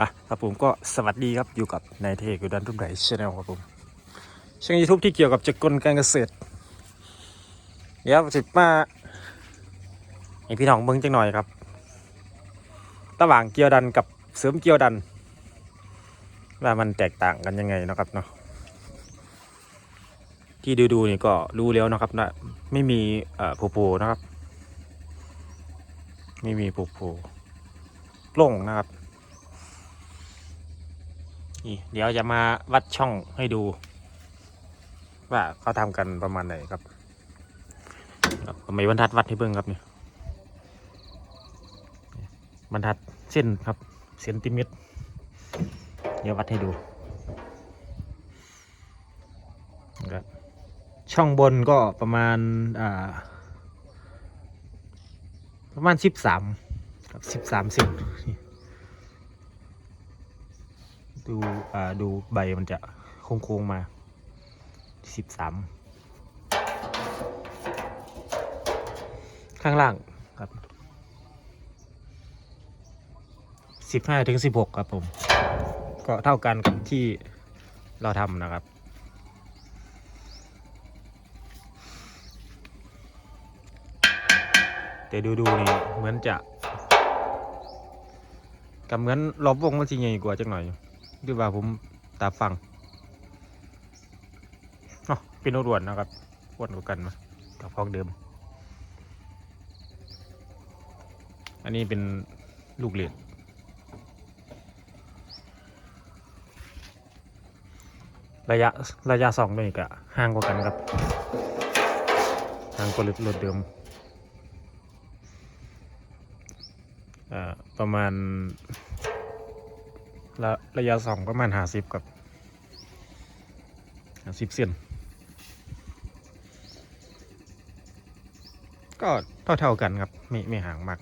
อะครับผมก็สวัสดีครับอยู่กับนายเทกุดันทุ่มไหลชาแนลครับผมช่องยูทูบที่เกี่ยวกับจักรกลการเกษตร เดี๋ยวสิมาให้พี่น้องเบิ่งจังหน่อยครับ ระหว่างเกียวดันกับเสริมเกียวดัน ว่ามันแตกต่างกันยังไงนะครับเนาะที่ดูดูนี่ก็รู้แล้วนะครับนะไม่มีเอ่อโผล่ๆนะครับ ไม่มีโผล่ๆโล่งนะครับ นี่เดี๋ยวจะมาวัดช่องให้ดู ว่าเขาทำกันประมาณไหนครับครับก็มีบรรทัดวัดให้เบิ่งครับนี่บรรทัดเส้นครับเซนติเมตร เดี๋ยววัดให้ดูครับช่องบนก็ประมาณอ่าประมาณสิบสามครับสิบสามเซน ดูอ่าดูใบมันจะโค้งๆมาสิบสามข้างล่างครับสิบห้าถึงสิบหกครับผม ก็เท่ากันกับที่เราทำนะครับ แต่ดูดูๆนี่เหมือนจะกับเหมือนรอบวงมันสิใหญ่กว่าจังหน่อย หรือว่าผมตาฟังอ๋อเป็นรวนนะครับวนกว่ากันมากับพอกเดิม อันนี้เป็นลูกเหรียญระยะระยะสองนี่ก็ห่างกว่ากันครับห่างกว่ารถรถเดิมอ่าประมาณ ระระยะสองประมาณหาสิบกับหาสิบเซนก็เท่าเท่าๆกันครับไม่ไม่ห่างมาก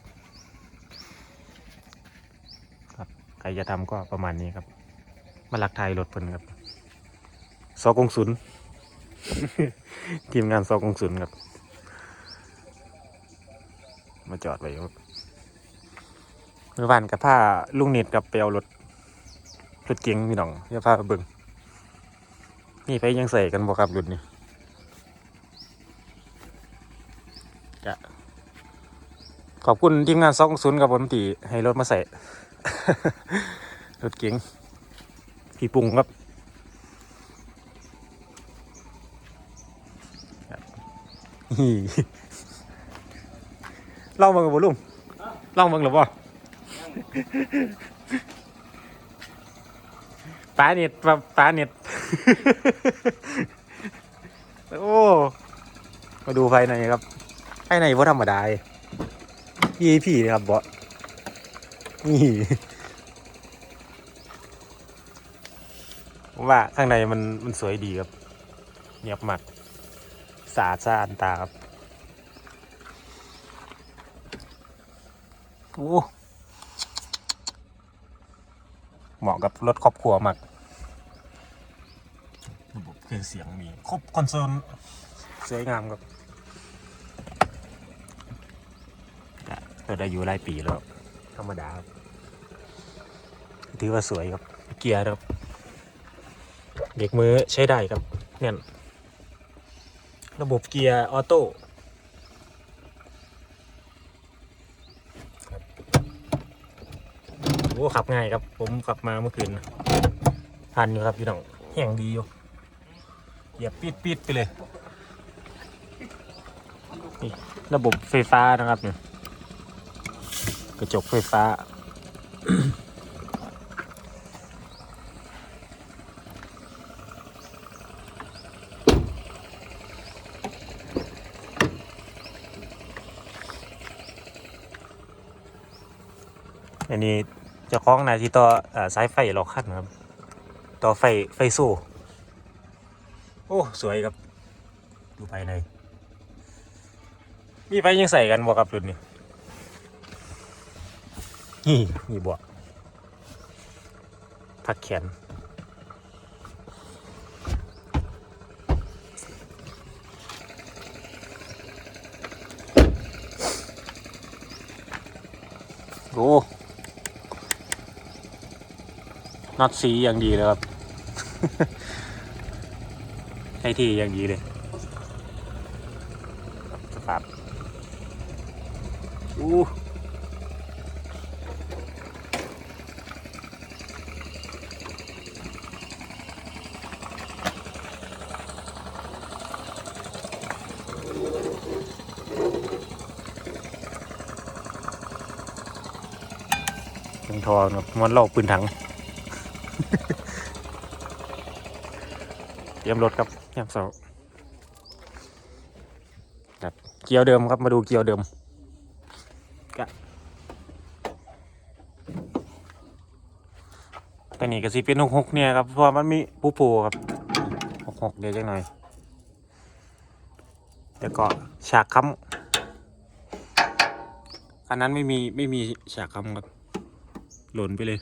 ครับใครจะทำก็ประมาณนี้ครับ มาลักไทายรถเพิ่นครับสอกงศูนย์ทีมงานสอกงศูนย์ครับ มาจอดไว้ครับเมื่อวานกับผ้าลุงเน็ตกับเปลวรถ รถเก๋งพี่น้องอย่าพาไปเบิ่งนี่ไปยังใส่กันบ่ครับรุ่นนี้จะขอบคุณทีมงานซองศูนย์กับผมตีให้รถมาใส่รถเก๋งพี่ปุงครับครับนี่ลองเบิ่งกับบ่ลุงลองเบิ่งหรือบ่ปล่า เน็ตปลาปลาเน็ต โอ้ มาดูภายในครับภายในว่าธรรมดาเลย VIP เลยครับบอสนี่ว่าข้างในมันมันสวยดีครับ เงียบมากสะอาดสะอาดตาครับ โอ้ เหมาะกับรถครอบครัวมาก เครื่องเสียงมี ครบคอนโซลสวยงามครับก็ได้อยู่หลายปีแล้ว ธรรมดาครับถือว่าสวยครับ เกียร์ครับเบรกมือใช้ได้ครับ เนี่ยระบบเกียร์ออโต้ครับโอ้ขับง่ายครับ ผมขับมาเมื่อคืนนะทันอยู่ครับพี่น้องแห้งดีอยู่ เหยียบปิดปิดไปเลยนี่ระบบไฟฟ้านะครับเนี่ยกระจกไฟฟ้า อันนี้จะคล้องนาที่ต่อเอ่อสายไฟหลอกขั้นครับ ต่อไฟไฟสู้ โอ้ สวยครับ ดูภายใน มีไฟยังใส่กันบ่ครับรุ่นนี้นี่มีบ่พักแขนโอ้น็อตสีอย่างดีเลยครับ ให้ที่อย่างดีเลยสภาพอู้ยังทองครับมันลอกปืนถัง รียมรถครับยามเสาร์ครับเกียวเดิมครับมาดูเกียวเดิมกะตัวนี้ก็สิเป็นหกหกเนี่ยครับเพราะว่ามันมีผู้โปรครับหกหกเดี๋ยวจังหน่อยแล้วก็ฉากค้ำอันนั้นไม่มีไม่มีฉากค้ำครับหล่นไปเลย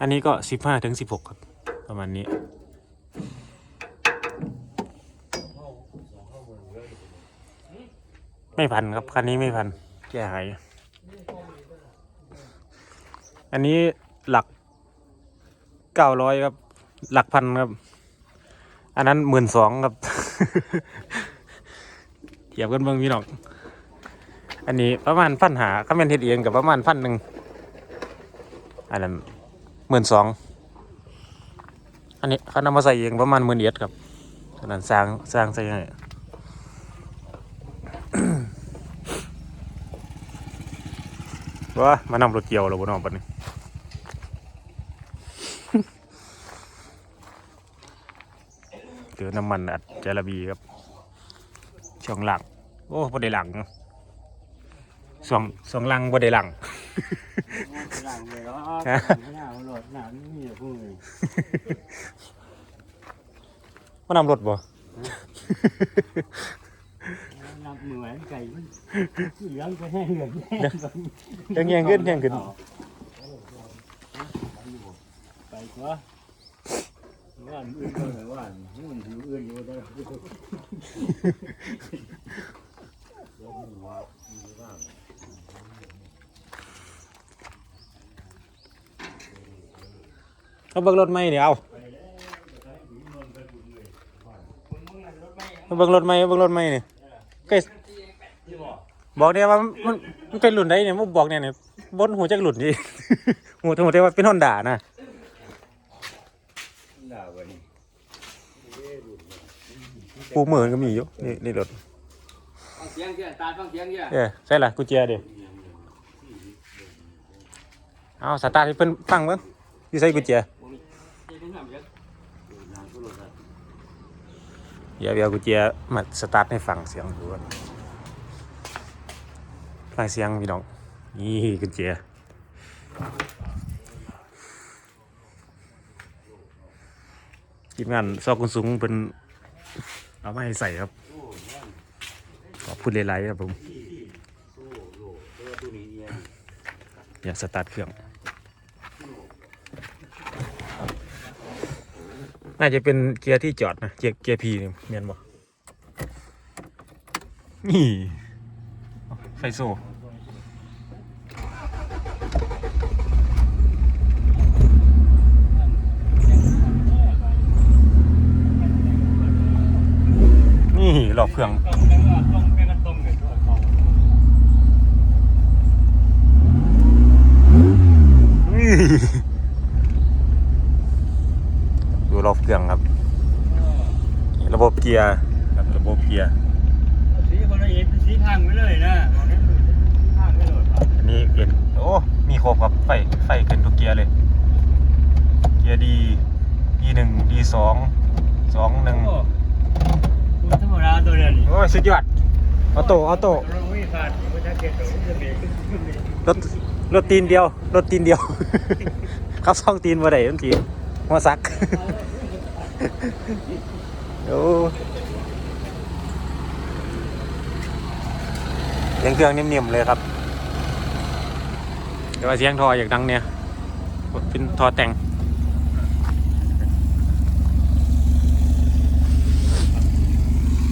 อันนี้ก็สิบห้าถึงสิบหกครับ ประมาณนี้ ไม่พันครับ คันนี้ไม่พันแก้ไขอันนี้หลักเก้าร้อยครับ หลักพันครับ อันนั้นหมื่นสองครับเทียบกันเบิ่งพี่น้องอันนี้ประมาณพันหาเขาเป็นเฮ็ดเองกับประมาณพันหนึ่งอันนั้นหมื่นสอง อันนี้เขานำมาใส่เองประมาณหมื่นเอ็ดครับฉะนั้นสร้างสร้างใส่ให้ว่ามานำรถเกี่ยวเราบนนอกปันนี้เจอน้ำมันอัดจาระบีครับ ช่วงหลัง โอ้บ่ได้หลังช่วงช่วงหลังบ่ได้หลัง หลังเลยก็หน้าหลดหน้านี่มีแต่พูดเลยมานำรถบ่นับมือไว้ไก่มันเหลืองก็แห้งเหลืองแห้งยังแยงขึ้นแยงขึ้นไปกว่าว่านอื่นก็เลยว่านมันหิวอื่นอยู่ได้ เอาเบิ่งรถไหมเดี๋ยวเอาเอาเบิ่งรถไหมเอาเบิ่งรถไหมนี่ใกล้บอกเนี่ยว่ามันมันเป็นรุ่นใดเนี่ยมึงบอกเนี่ยเนี่ยบนหูจักรุ่นนี่หูทั้งหมดว่าเป็นฮอนด้านะด่าวันนี้ปูเหมือนก็มีอยู่นี่นี่รถฟังเสียงเสียตาฟังเสียงเสียเอ้ยใช่ล่ะกุญแจเดี๋ยวเอาสตาร์ทให้เพิ่นฟังเบิ่งอยู่ใส่กุญแจ เดี๋ยวเดี๋ยวกุญแจมาสตาร์ทให้ฟังเสียงดูก่อนฟังเสียงพี่น้อง นี่กุญแจทีมงานซอกคุณสูงเป็นเอามาให้ใส่ครับ ขอบคุณหลายๆครับผม อยาสตาร์ทเครื่อง น่าจะเป็นเกียร์ที่จอดนะเกียร์เกียร์พีเนี่ยเมียนบอกนี่ไฟโซ่นี่หลอกเพื่องเป็นกระต้มเลยตัวเขา ดู รอบเครื่องครับ ระบบเกียร์ครับระบบเกียร์สีคนละเอ็ดสีพังไปเลยนะบอกนี้สีพังไปเลยอันนี้เปลี่ยนโอ้มีครบครับไฟไฟเกินทุกเกียร์เลย เกียร์ดีดีหนึ่งดีสองสองหนึ่งโอ้คุณธรรมดาตัวเดียวนี่โอ้ยสุดยอดออโต้ออโต้เราไม่ขาดไม่ใช่เกตตัวจะเบรกขึ้นเบรกรถรถตีนเดียวรถตีนเดียว ครับซ่องตีนมาได้ทันที หัวซัก โอ้เสียงเครื่องนิ่มๆเลยครับ แต่ว่าเสียงทออย่างดังเนี่ยเป็นทอแต่ง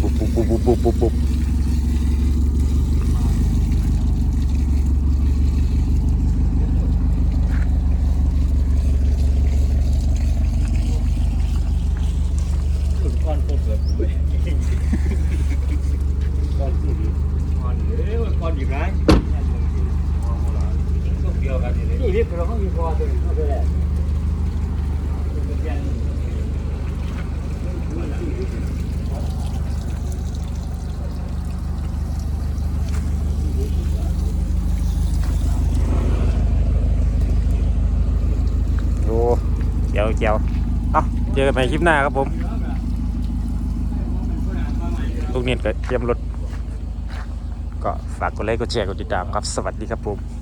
ปุ๊บปุ๊บปุ๊บปุ๊บปุ๊บปุ๊บ อนหยิบร้ายเดียวกันนี่รีบไปเราห้องอยู่พอตัวนี้ก็ได้ โอ้ เจียวเอาเจอกันใหม่คลิปหน้าครับผมลูกเนียนก็เตรียมรถก็ฝากกดไลค์กดแชร์กดติดตามครับสวัสดีครับผม